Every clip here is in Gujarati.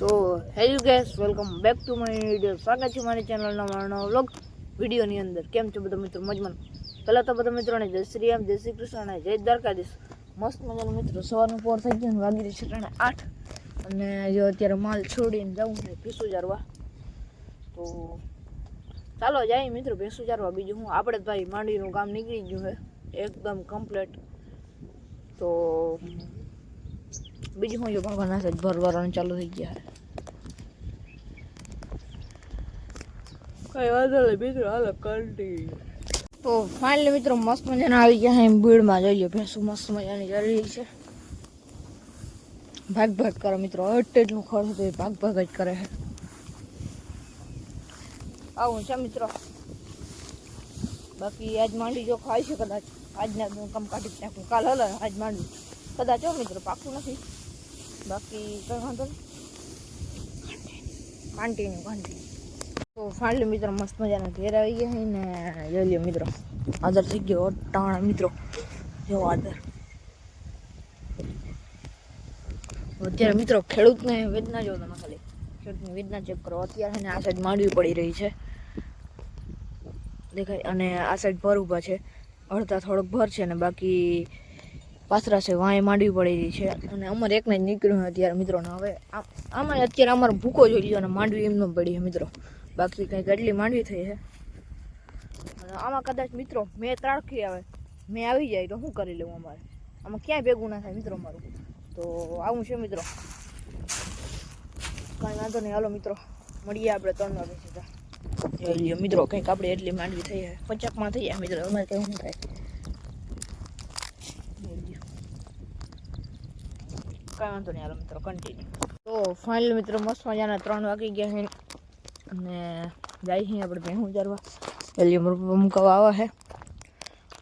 So hello guys welcome back to my video સ્વાગત છે મારી ચેનલના મારો વ્લોગ વિડીયોની અંદર કેમ છો બધા મિત્રો? મજમાન પહેલાં તો બધા મિત્રોને જય શ્રી રામ, જય શ્રી કૃષ્ણ અને જય દ્વારકાધીશ. મસ્ત મજાનો મિત્રો, સવારનું પોર થઈ ગયું વાગી રહી છે ત્રણે આઠ. અને જો અત્યારે માલ છોડીને જવું છે ભેંસું ચારવા તો ચાલો જાય મિત્રો, ભેંસું ચારવા બીજું હું, આપણે ભાઈ માંડીનું કામ નીકળી ગયું છે. એકદમ કમ્પ્લીટ તો બીજું હું, જો ભગવાન જ ભરવાનું ચાલુ થઈ ગયા કઈ વાંધો નહીં મિત્રો હાલો કન્ટિન્યુ તો ફાઇનલી મિત્રો મસ્ત મજાના આવી ગયા એમ ભીડમાં જઈએ ભેંસું મસ્ત મજાની જરી છે. ભાગ ભાગ કરે મિત્રો એટલું ખર્ચ તો એ ભાગ ભાગ જ કરે આવું છે મિત્રો. બાકી આજ માંડી જો ખાય છે કદાચ. આજના કમ કાઢી નાખું. કાલ હલો આજ માંડી. કદાચ હો મિત્રો, પાકું નથી. બાકી કંઈ વાંધો નહીં. કન્ટિન્યુ કન્ટિન્યુ તો ફાઇનલી મિત્રો મસ્ત મજાના ઘેર આવી ગયા ને જોઈ લ્યો મિત્રો. આદર થઈ ગયો અટાણા મિત્રો. જો આદર અત્યારે મિત્રો ખેડૂતને વેદના જો તમે ખાલી. ખેડૂતની વેદના ચેક કરો. અત્યારે ને આ સાઈડ માંડવી પડી રહી છે. દેખાય. અને આ સાઈડ ભર ઊભા છે. અડધા થોડોક ભર છે ને બાકી પાથરા છે વાંય માંડવી પડી રહી છે. અને અમારે એકને જ નીકળ્યું અત્યારે મિત્રોને. હવે આમાં અત્યારે અમારો ભૂકો જોઈ લ્યો અને માંડવી એમનો પડી છે મિત્રો. બાકી કંઈક એટલી માંડવી થઈ છે અને આમાં કદાચ મિત્રો મેં ત્રાળખી આવે. મેં આવી જાય તો શું કરી લેવું અમારે? આમાં ક્યાંય ભેગું ના થાય મિત્રો મારું. તો આવું છે મિત્રો. કાંઈ વાંધો નહીં. હાલો મિત્રો, મળીએ આપણે ત્રણ વાગે સીધા. જોઈ લ્યો મિત્રો, કંઈક આપણે એટલી માંડવી થઈ છે પચાકમાં થઈ જાય મિત્રો, અમારે કંઈ શું થાય? જોઈ લ્યો. કાંઈ વાંધો નહીં. હાલો મિત્રો કન્ટિન્યુ તો ફાઇનલ મિત્રો, મસ્ત મજાના ત્રણ વાગી ગયા છે અને જાય છે આપણે ભેહું ચારવા પેલી મુકાવા આવે છે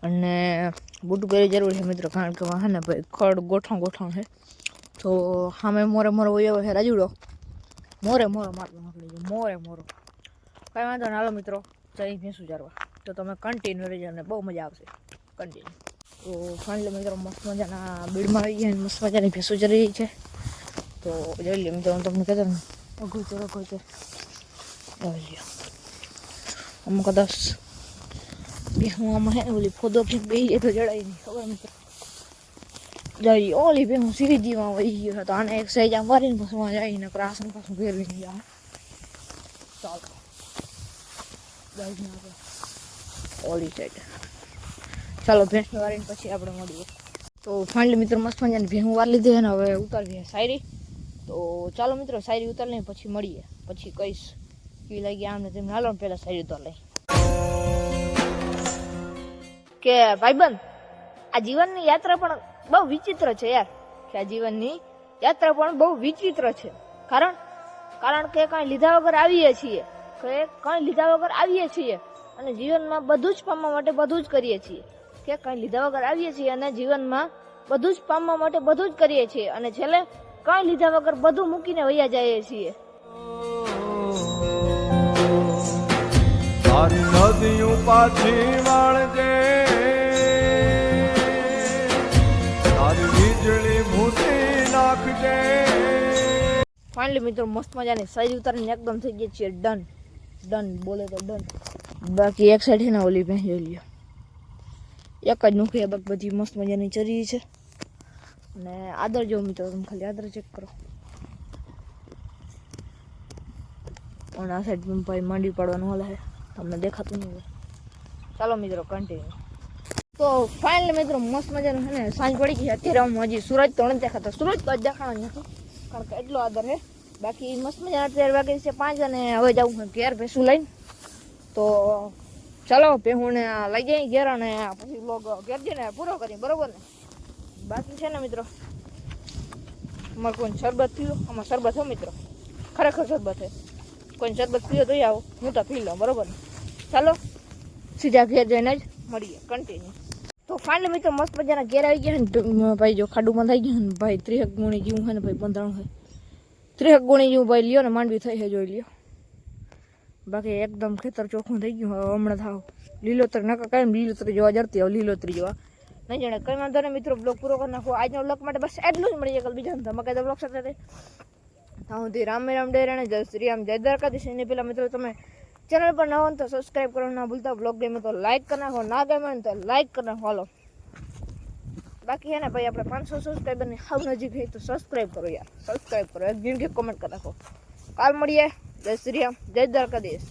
અને બૂટ પહેરી જરૂર છે મિત્રો, કારણ કે વાહન ભાઈ, ખડ ગોઠણ ગોઠણ છે તો સામે મોરે મોરે વયો છે રાજુડો. મોરે મોરો મારતો નીકળી ગયો મોરે મોરો. કાંઈ વાંધો ના હાલો મિત્રો જઈ ભેંસું ચારવા તો તમે કન્ટિન્યુ રહેજો અને બહુ મજા આવશે. કન્ટિન્યુ તો ફાઇનલી મિત્રો, મસ્ત મજાના બીડમાં આવી ગયા મસ્ત મજાની ભેંસું ચરી રહી છે. તો જોઈ લઈએ મિત્રો, હું તમને કહેતો ને અઘોચર અઘોચર. જોઈ લ્યો અમુક કદાચ ભેહું આમાં હે ને ઓલી ફોદો કે બે તો જડાય નહીં ખબર મિત્રો જઈ ઓલી ભેહું સીધીમાં વહી ગયો તો આને એક સાઈડ આમ મારીને પછી વાં જઈને ક્રાસન પાછું ફેરવી નહીં જાય ચાલો આપણે ઓલી સાઈડ ચાલો ભેંસને વારીને પછી આપણે મળીએ તો ફાઇનલી મિત્રો મસ્ત મજાની ભેહું વાર લીધી છે ને હવે ઉતારવી છે શાયરી તો ચાલો મિત્રો સાયરી ઉતાર લઈએ પછી મળીએ પછી કહીશ કેવી લાગી આમને તેમ હાલો પહેલાં શાયરી તો લઈ કે ભાઈબંધ આ જીવનની યાત્રા પણ બહુ વિચિત્ર છે યાર કે આ જીવનની યાત્રા પણ બહુ વિચિત્ર છે કારણ કારણ કે કાંઈ લીધા વગર આવીએ છીએ કે કાંઈ લીધા વગર આવીએ છીએ અને જીવનમાં બધું જ પામવા માટે બધું જ કરીએ છીએ કે કાંઈ લીધા વગર આવીએ છીએ અને જીવનમાં બધું જ પામવા માટે બધું જ કરીએ છીએ અને છેલ્લે કાંઈ લીધા વગર બધું મૂકીને વૈયા જઈએ છીએ તારી નદીયું પાછી વાળજે. તારી વીજળી ભૂસી નાખજે. ફાઇનલી મિત્રો, મસ્ત મજાની સાઈઝ ઉતારીને એકદમ થઈ ગઈ છે ડન. ડન, બોલે તો ડન. બાકી એક સાઈડ છે ને ઓલી જોઈ લ્યો એક જ નુખી બાક બધી મસ્ત મજાની ચરી છે. અને આદર જો મિત્રો, તમે ખાલી આદર ચેક કરો. પણ આ સાઈડ ભાઈ માંડી પાડવાનું હાલે છે તમને દેખાતું નહીં. ચાલો મિત્રો કન્ટિન્યુ તો ફાઇનલ મિત્રો, મસ્ત મજાનું છે ને, સાંજ પડી ગઈ. અત્યારે હું હજી સૂરજ તો નથી દેખાતો. સૂરજ તો દેખાવાનો નથી, કારણ કે એટલો આદર છે. બાકી મસ્ત મજા અત્યારે વાગે છે પાંચ અને હવે જાઉં હું ઘેર ભેસું લઈને. તો ચાલો, ભેહુંને લઈ જઈએ ઘેર અને પછી લોગ ઘેર જઈને પૂરો કરીએ, બરોબર ને? બાકી છે ને મિત્રો, અમારે કોઈ શરબત પીવો આમાં શરબત હો મિત્રો? ખરેખર શરબત છે. કોઈ શરબત પીવો તો આવો, હું તો પી લઉં, બરોબર ને? ચાલો, સીધા ઘેર જઈને જ મળીએ કન્ટિન્યુ તો ફાઇનલ મિત્રો મસ્ત મજાના ઘેર આવી ગયા ને ભાઈ જો ખાડુમાં થઈ ગયા ને, ભાઈ ત્રેક ગુણી જેવું હોય ને, ભાઈ બંધાણું હોય. ત્રેક ગુણી જેવું ભાઈ લ્યો ને, માંડવી થઈ છે, જોઈ લ્યો. બાકી એકદમ ખેતર ચોખ્ખું થઈ ગયું હમણાં થાવ. લીલોતરી નકા કાંઈ લીલોતરી જોવા જડતી હવે લીલોતરી જોવા. નહીં જાણે કંઈ વાંધો નહીં મિત્રો બ્લોગ પૂરો કરી નાખો. આજનો બ્લોગ માટે બસ એટલું જ મળીએ કાલ બીજા ધમાકેદાર બ્લોગ સાથે. ત્યાં સુધી રામ રામ ડેરાણે જય શ્રી રામ, જય દ્વારકાધીશ. એની પહેલાં મિત્રો તમે ચેનલ પર હો તો સબસ્ક્રાઈબ કરવાનું ના ભૂલતા બ્લોગ ગમે તો લાઈક કરી નાખો, ના ગમે તો લાઈક કરી નાખો, હાલો. બાકી હે ને ભાઈ, આપણે પાંચસો સબસ્ક્રાઈબરની હાવ નજીક થઈ તો સબસ્ક્રાઈબ કરો યાર સબસ્ક્રાઈબ કરો એક જિંદગી કોમેન્ટ કરી નાખો. કાલ મળીએ. જય શ્રી રામ, જય દ્વારકાધીશ.